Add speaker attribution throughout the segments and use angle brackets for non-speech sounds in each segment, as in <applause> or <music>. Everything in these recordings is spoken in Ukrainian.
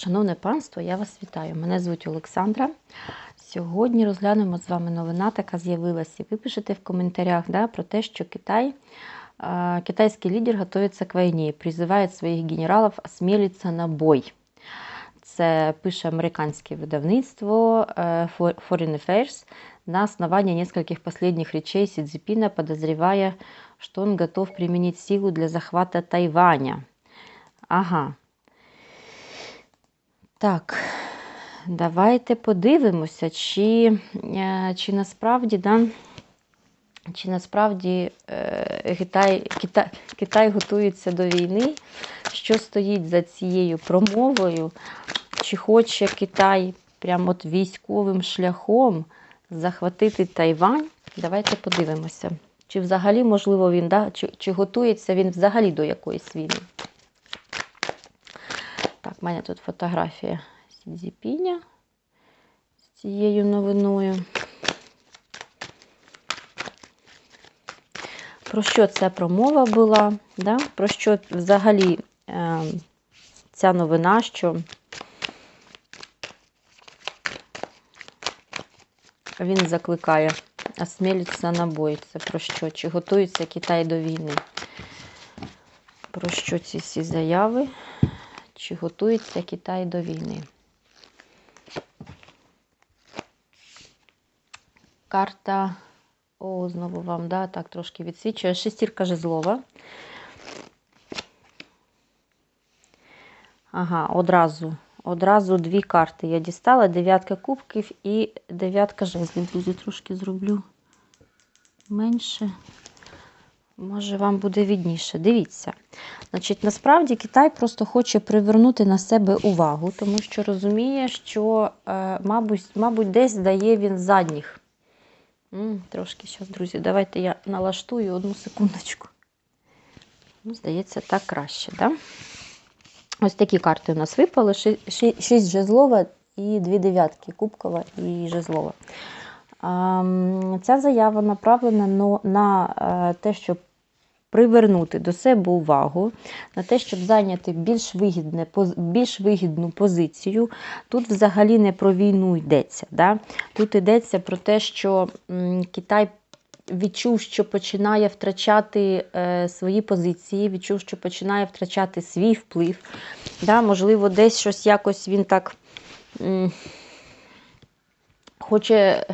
Speaker 1: шановне панство, я вас вітаю. Мене звуть Олександра. Сьогодні розглянемо з вами новина, така з'явилася. Ви пишете в коментарях да, про те, що Китай, китайський лідер готується к війні, призиває своїх генералів осмілитися на бой. Це пише американське видавництво э, Foreign Affairs на основании нескольких последних речей Си Цзипина, подозревая, что он готов применить силу для захвата Тайваня. Ага. Так, давайте подивимося, чи, е, чи насправді, да, чи насправді е, Китай, Китай, Китай готується до війни, що стоїть за цією промовою, чи хоче Китай прямо от військовим шляхом захватити Тайвань. Давайте подивимося. Чи взагалі, можливо, він, да, чи, чи готується він взагалі до якоїсь війни? В мене тут фотографія Сідзіпіня з цією новиною. Про що ця промова була? Да? Про що взагалі е, ця новина, що він закликає осмілитися на бой. Це про що? Чи готується Китай до війни? Про що ці всі заяви? Чи готується Китай до війни? Карта, о, знову вам, да, так трошки відсвічує. Шестірка жезлова. Ага, одразу. Одразу дві карти я дістала: дев'ятка кубків і дев'ятка жезлів. Друзі, трошки зроблю менше. Може, вам буде відніше. Дивіться. Значить, Насправді Китай просто хоче привернути на себе увагу, тому що розуміє, що, е, мабуть, мабуть, десь дає він задніх. М, трошки зараз, друзі, давайте я налаштую одну секундочку. Ну, Здається, так краще. Да? Ось такі карти у нас випали: шість жезлова і дві дев'ятки, кубкова і жезлова. Ця заява направлена на е, те, щоб привернути до себе увагу, на те, щоб зайняти більш вигідне, більш вигідну позицію. Тут взагалі не про війну йдеться. Да? Тут йдеться про те, що Китай. Відчув, що починає втрачати е, свої позиції, відчув, що починає втрачати свій вплив. Да, Можливо, десь щось якось він так м, хоче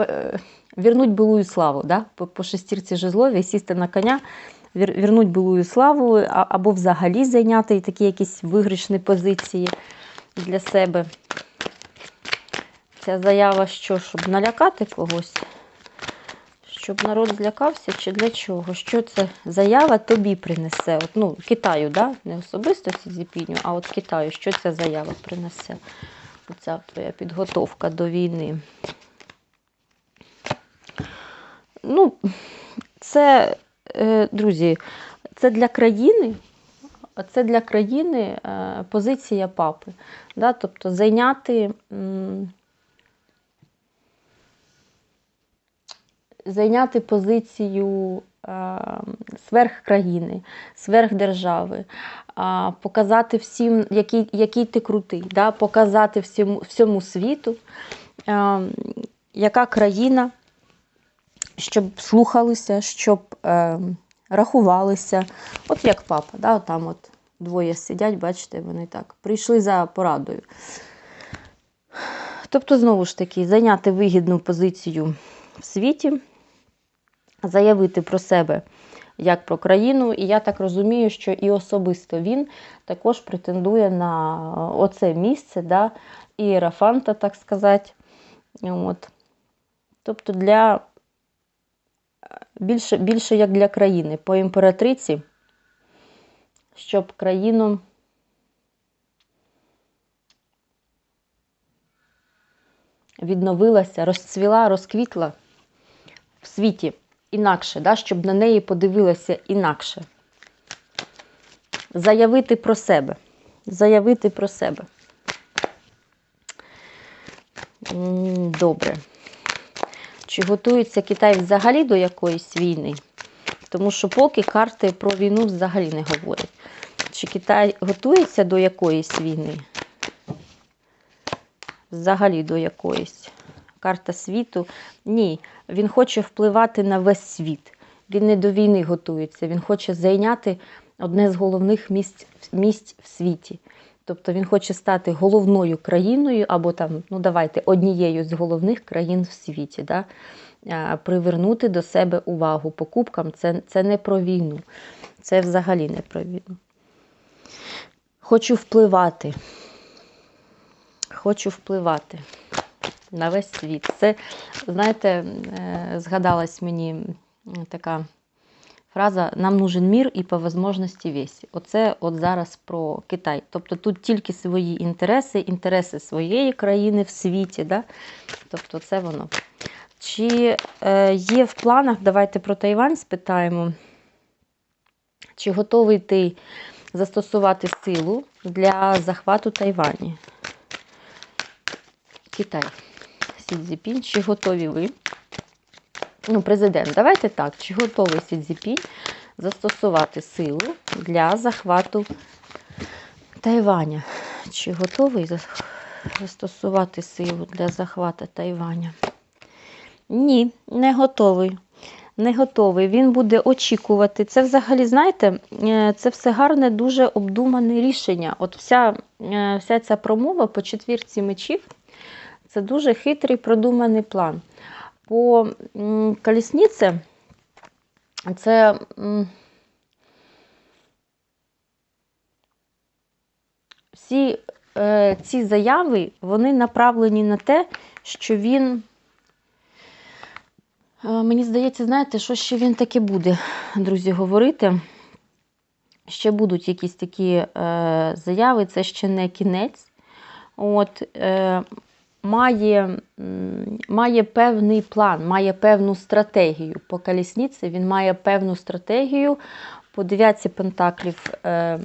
Speaker 1: е, вернуть былую славу, да? по, по шестірці жезлові, сісти на коня, вер, вернуть былую славу, або взагалі зайняти такі якісь виграшні позиції для себе. Ця заява, що, щоб налякати когось, щоб народ злякався, чи для чого? Що це заява тобі принесе? От, ну, Китаю, да? не особисто Сізіпіню, а от Китаю, що ця заява принесе? Оця твоя підготовка до війни. Ну, це, е, друзі, це для країни. Це для країни е, позиція папи. Да? Тобто зайняти зайняти позицію е, сверх країни, сверх держави, показати всім, який який ти крутий, да? показати всьому, всьому світу, яка країна щоб слухалися, щоб е, рахувалися. От як папа, да, там от двоє сидять, бачите, вони так прийшли за порадою. Тобто, знову ж таки, зайняти вигідну позицію в світі, заявити про себе як про країну, і я так розумію, що і особисто він також претендує на оце місце, да, іерафанта, так сказати. От. Тобто для більше, більше як для країни, по імператриці, щоб країну відновилася, розцвіла, розквітла в світі інакше, да, щоб на неї подивилася інакше. Заявити про себе. Заявити про себе. Добре. Чи готується Китай взагалі до якоїсь війни? Тому що поки карти про війну взагалі не говорять. Чи Китай готується до якоїсь війни? взагалі до якоїсь. Карта світу. Ні, він хоче впливати на весь світ. Він не до війни готується. Він хоче зайняти одне з головних місць, місць в світі. Тобто він хоче стати головною країною, або там, ну давайте, однією з головних країн в світі. Да? Привернути до себе увагу покупкам це, це не про війну. Це взагалі не про війну. Хочу впливати. Хочу впливати на весь світ. Це, знаєте, е, згадалась мені така фраза Нам нужен мір і по можливості весь. Оце от зараз про Китай. Тобто тут тільки свої інтереси, інтереси своєї країни в світі. Да? Тобто це воно. Чи е, є в планах, давайте про Тайвань спитаємо, чи готовий ти застосувати силу для захвату Тайвані? Китай. Сі чи готові ви? Ну, президент, давайте так. Чи готовий Сі Цзіпінь застосувати силу для захвату Тайваня? Чи готовий застосувати силу для захвату Тайваня? Ні, не готовий. Не готовий. Він буде очікувати. Це взагалі, знаєте, е, це все гарне, дуже обдумане рішення. От вся, е, вся ця промова по четвірці мечів це дуже хитрий продуманий план. По колісниці це всі е, ці заяви вони направлені на те, що він. Е, Мені здається, знаєте, що ще він таке буде, друзі, говорити. Ще будуть якісь такі е, заяви, це ще не кінець. От, е, має, має певний план, має певну стратегію. По колісниці він має певну стратегію. По дев'ятці пентаклів е,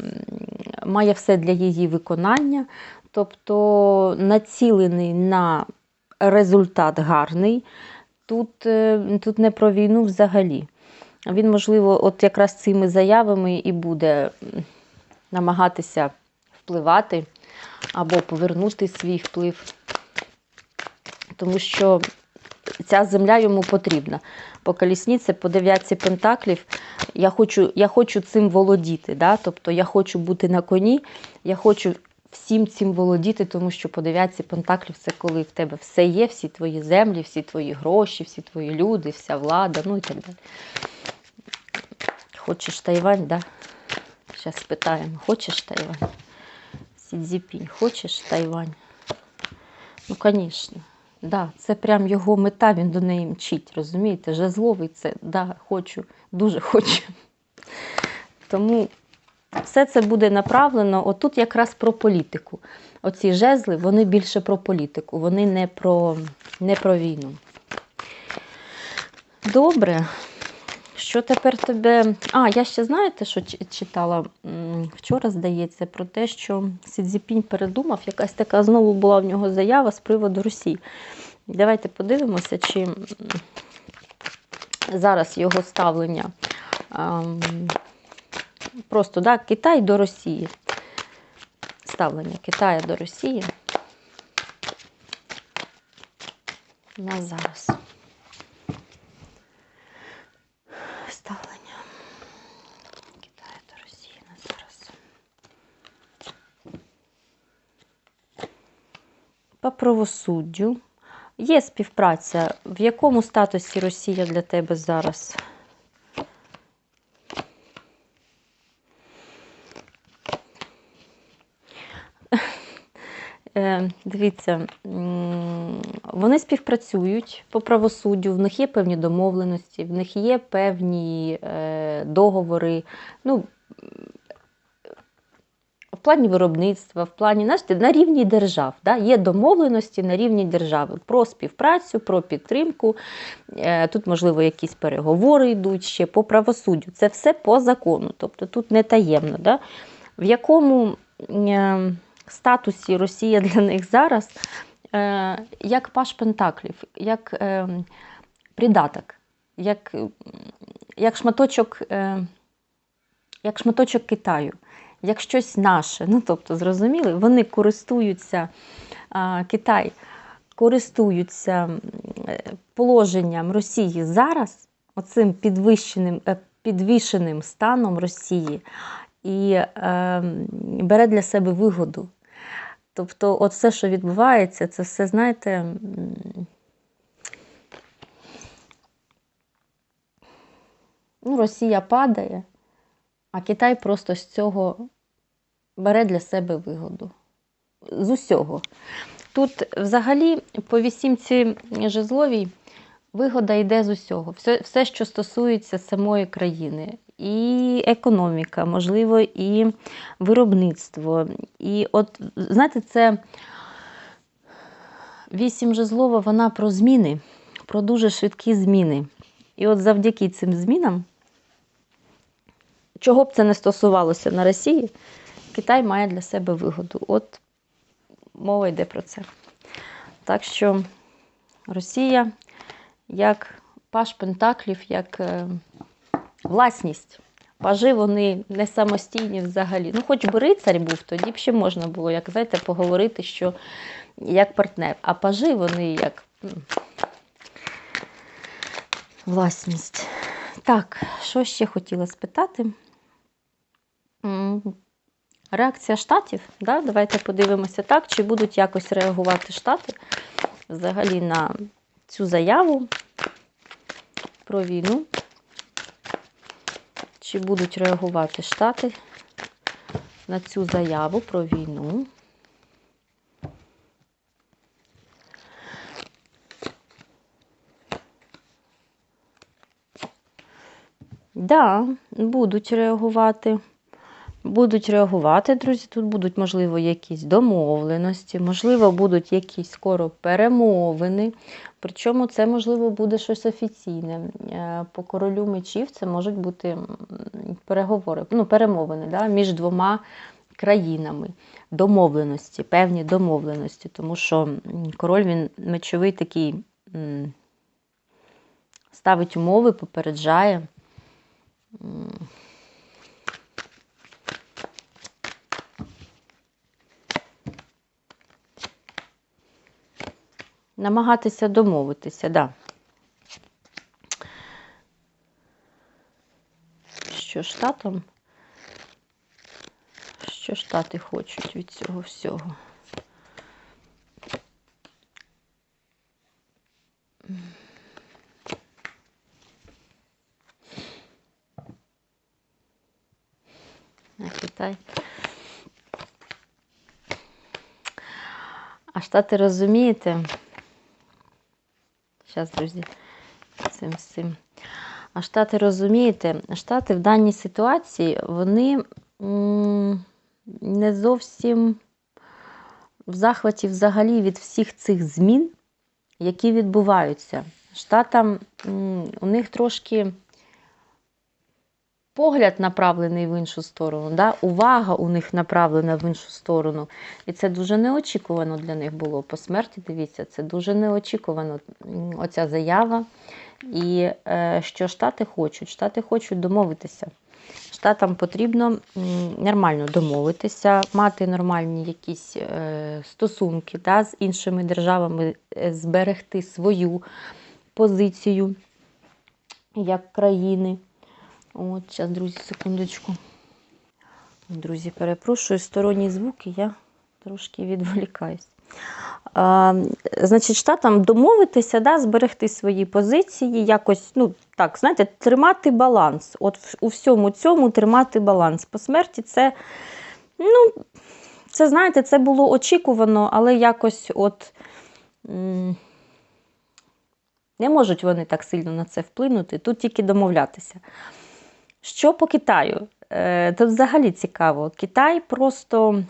Speaker 1: має все для її виконання, тобто націлений на результат гарний. Тут, е, тут не про війну взагалі. Він, можливо, от якраз цими заявами і буде намагатися впливати або повернути свій вплив. Тому що ця земля йому потрібна. По колісниці, по дев'ятці пентаклів, я хочу, я хочу цим володіти. Да? Тобто я хочу бути на коні, я хочу всім цим володіти, тому що по дев'ятці пентаклів це коли в тебе все є, всі твої землі, всі твої гроші, всі твої люди, вся влада, ну і так далі. Хочеш Тайвань, да? Зараз спитаємо, хочеш Тайвань? Сі Цзіпінь, хочеш Тайвань? Ну, звісно. Да, це прям його мета, він до неї мчить, розумієте? Жезловий це, да, хочу, дуже хочу. Тому все це буде направлено. Отут якраз про політику. Оці жезли, вони більше про політику, вони не про, не про війну. Добре. Що тепер тебе. А, я ще знаєте, що читала вчора, здається, про те, що Сі Цзіпінь передумав, якась така знову була в нього заява з приводу Росії. Давайте подивимося, чи зараз його ставлення. Просто да, Китай до Росії. Ставлення Китаю до Росії. На зараз. Ставлення Китаю до Росії на зараз. По правосуддю. Є співпраця. В якому статусі Росія для тебе зараз? Е, Дивіться, вони співпрацюють по правосуддю, в них є певні домовленості, в них є певні е, договори. Ну, плані виробництва, в плані знаєте, на рівні держав. Да? Є домовленості на рівні держави про співпрацю, про підтримку. Е, Тут, можливо, якісь переговори йдуть ще по правосуддю. Це все по закону, тобто тут не таємно. Да? В якому е, статусі Росія для них зараз, е, як паш Пентаклів, як придаток, як, як шматочок. Як шматочок Китаю, як щось наше. Ну, тобто, зрозуміли, вони користуються, Китай користуються е, положенням Росії зараз, оцим підвищеним, е, підвішеним станом Росії, і е, бере для себе вигоду. Тобто, от все, що відбувається, це все, знаєте. Ну, Росія падає, а Китай просто з цього бере для себе вигоду. З усього. Тут взагалі по вісімці жезловій вигода йде з усього. Все, все, що стосується самої країни. І економіка, можливо, і виробництво. І от, знаєте, це вісім жезлова, вона про зміни, про дуже швидкі зміни. І от завдяки цим змінам, чого б це не стосувалося на Росії, Китай має для себе вигоду. От мова йде про це. Так що Росія як паш Пентаклів, як е, власність. Пажи вони не самостійні взагалі. Ну, хоч би рицарь був, тоді б ще можна було, як знаєте, поговорити, що як партнер. А пажи вони як власність. Так, що ще хотіла спитати? Реакція штатів, да? давайте подивимося так, чи будуть якось реагувати штати взагалі на цю заяву про війну. Чи будуть реагувати штати на цю заяву про війну? Да, будуть реагувати. Будуть реагувати, друзі. Тут будуть, можливо, якісь домовленості, можливо, будуть якісь скоро перемовини. Причому це, можливо, буде щось офіційне. Е, По королю мечів це можуть бути переговори, ну, перемовини да, між двома країнами. Домовленості, певні домовленості. Тому що король він мечовий такий ставить умови, попереджає. Намагатися домовитися, да. Що штатам? Що штати хочуть від цього всього? А Китай. А штати розумієте? Зараз, друзі, цим всім. А штати розумієте, штати в даній ситуації вони не зовсім в захваті взагалі від всіх цих змін, які відбуваються. Штатам у них трошки погляд направлений в іншу сторону, да? увага у них направлена в іншу сторону. І це дуже неочікувано для них було. По смерті, дивіться, це дуже неочікувано оця заява. І е, що Штати хочуть? Штати хочуть домовитися. Штатам потрібно нормально домовитися, мати нормальні якісь е, стосунки да, з іншими державами, е, зберегти свою позицію як країни. От, зараз, друзі, секундочку. Друзі, перепрошую, сторонні звуки, я трошки відволікаюсь. А, значить, штатам домовитися, да, зберегти свої позиції, якось, ну, так, знаєте, тримати баланс. От у всьому цьому тримати баланс. По смерті це, ну, це, знаєте, це було очікувано, але якось от. Не можуть вони так сильно на це вплинути, тут тільки домовлятися. Що по Китаю? Е, Тут взагалі цікаво. Китай просто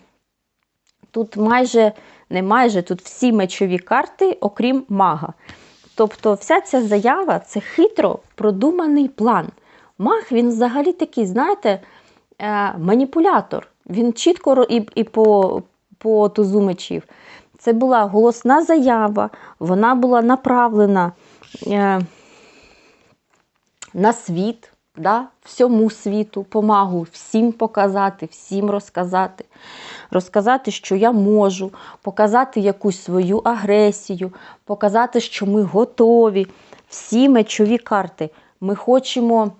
Speaker 1: тут майже, не майже, тут всі мечові карти, окрім мага. Тобто, вся ця заява це хитро продуманий план. Маг він взагалі такий, знаєте, е, маніпулятор. Він чітко і, і по, по тузу мечів. Це була голосна заява, вона була направлена е, на світ, да, всьому світу, помагу всім показати, всім розказати. Розказати, що я можу, показати якусь свою агресію, показати, що ми готові. Всі мечові карти. Ми хочемо.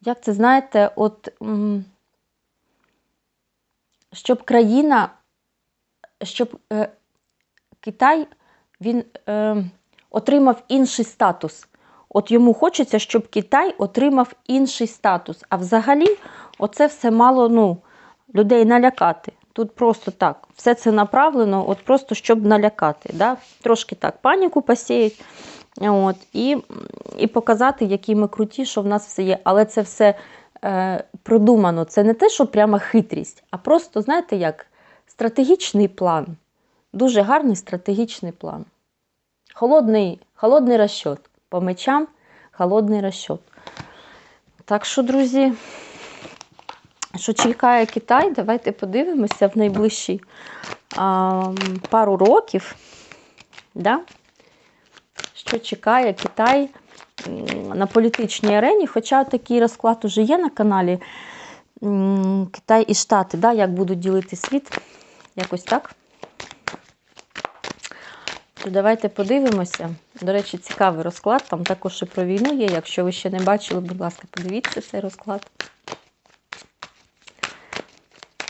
Speaker 1: Як це знаєте, от щоб країна, щоб е, Китай він е, отримав інший статус. От йому хочеться, щоб Китай отримав інший статус. А взагалі, оце все мало ну, людей налякати. Тут просто так. Все це направлено, от просто щоб налякати. Да? Трошки так паніку посіять. От, і, і показати, які ми круті, що в нас все є. Але це все е, продумано. Це не те, що прямо хитрість, а просто, знаєте, як стратегічний план. Дуже гарний стратегічний план. Холодний, холодний розчот. По мечам холодний розчот. Так що, друзі, що чекає Китай, давайте подивимося в найближчі а, пару років. Да? Що чекає Китай на політичній арені, хоча такий розклад уже є на каналі Китай і Штати, да, як будуть ділити світ. Якось так. То давайте подивимося. До речі, цікавий розклад. Там також і про війну є. Якщо ви ще не бачили, будь ласка, подивіться цей розклад.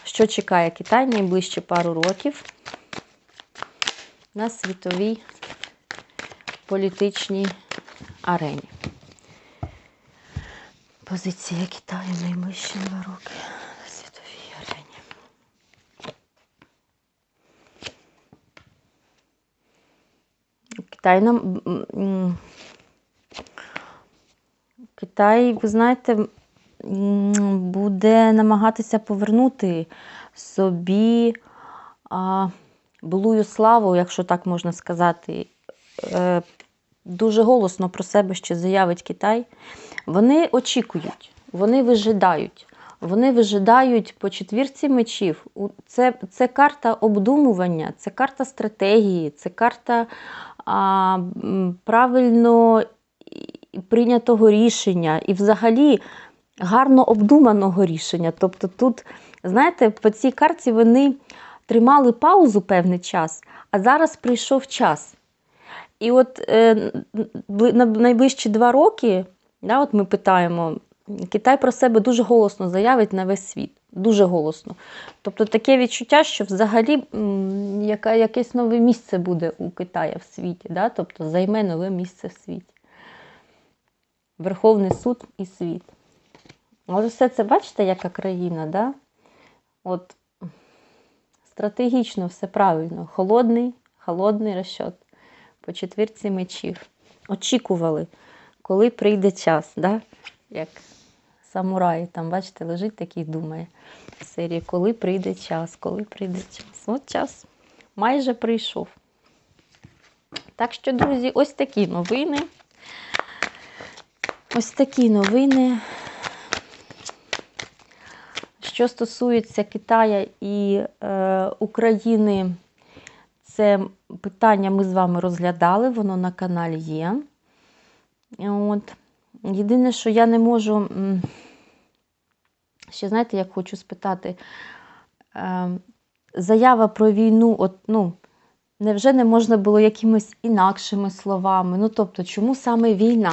Speaker 1: Що чекає Китай найближчі пару років на світовій політичній арені? Позиція Китаю найближчі два роки на світовій арені. Китай Китай, ви знаєте, буде намагатися повернути собі а, былую славу, якщо так можна сказати. Е, Дуже голосно про себе ще заявить Китай. Вони очікують, вони вижидають. Вони вижидають по четвірці мечів. Це, це карта обдумування, це карта стратегії, це карта правильно прийнятого рішення і взагалі гарно обдуманого рішення. Тобто тут, знаєте, по цій карті вони тримали паузу певний час, а зараз прийшов час. І от е, на найближчі два роки, да, от ми питаємо, Китай про себе дуже голосно заявить на весь світ. Дуже голосно. Тобто таке відчуття, що взагалі яка, якесь нове місце буде у Китая в світі, да? тобто займе нове місце в світі. Верховний суд і світ. От все це бачите, яка країна, да? От стратегічно все правильно. Холодний, холодний розчот по четвірці мечів. Очікували, коли прийде час, да? Як самурай, там, бачите, лежить такий, думає в серії, коли прийде час, коли прийде час. От час майже прийшов. Так що, друзі, ось такі новини. Ось такі новини. Що стосується Китая і е, України, це питання ми з вами розглядали, воно на каналі є. От. Єдине, що я не можу. Ще знаєте, як хочу спитати, е, заява про війну, от, ну, невже не можна було якимись інакшими словами? Ну, тобто, чому саме війна?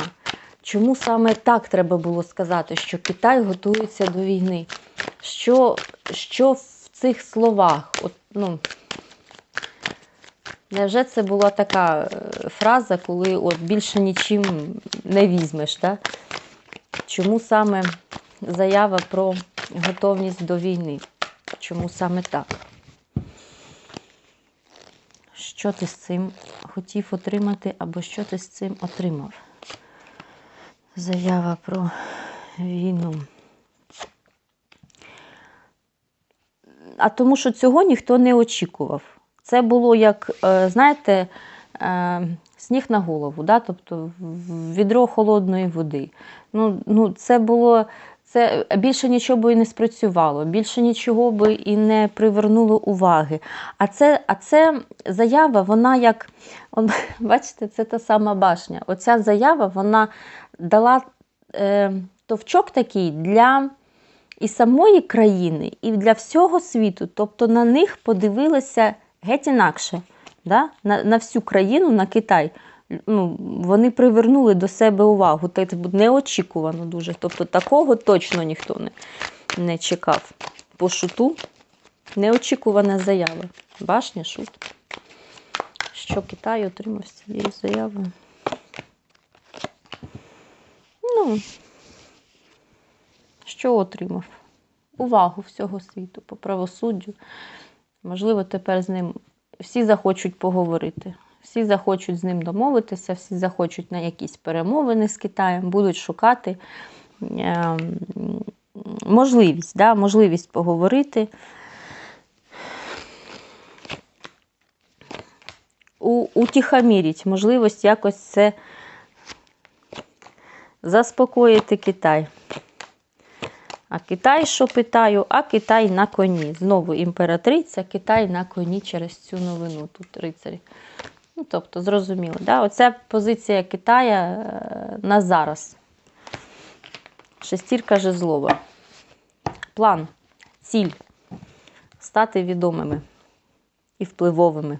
Speaker 1: Чому саме так треба було сказати, що Китай готується до війни? Що, що в цих словах? От, ну, невже це була така е, фраза, коли от більше нічим не візьмеш? Да? Чому саме заява про готовність до війни? Чому саме так? Що ти з цим хотів отримати, або що ти з цим отримав? Заява про війну. А тому що цього ніхто не очікував. Це було як, е, знаєте, е, сніг на голову, да? тобто відро холодної води. Ну, ну, це було, Це більше нічого би і не спрацювало, більше нічого би і не привернуло уваги. А це, а це заява, вона як, он, <laughs> бачите, це та сама башня. Оця заява вона дала е, товчок такий для і самої країни, і для всього світу. Тобто на них подивилися геть інакше. Да? На, на всю країну, на Китай. Ну, вони привернули до себе увагу. Це неочікувано дуже. Тобто такого точно ніхто не, не чекав. По шуту неочікувана заява. Башня шут. Що Китай отримав з цією заявою? Ну, що отримав? Увагу всього світу по правосуддю. Можливо, тепер з ним всі захочуть поговорити. Всі захочуть з ним домовитися, всі захочуть на якісь перемовини з Китаєм, будуть шукати е, можливість, да, можливість поговорити. У, можливість якось це заспокоїти Китай. А Китай, що питаю, а Китай на коні. Знову імператриця, Китай на коні через цю новину. Тут рицарі. Ну, тобто, зрозуміло. Да? Оця позиція Китая е, на зараз. Шестірка жезлова. План, ціль стати відомими і впливовими.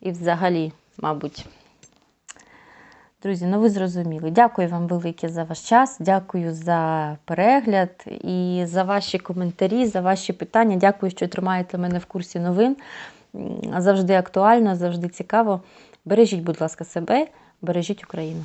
Speaker 1: І взагалі, мабуть. Друзі, ну ви зрозуміли. Дякую вам велике за ваш час. Дякую за перегляд і за ваші коментарі, за ваші питання. Дякую, що тримаєте мене в курсі новин. Завжди актуально, завжди цікаво. Бережіть, будь ласка, себе, бережіть Україну.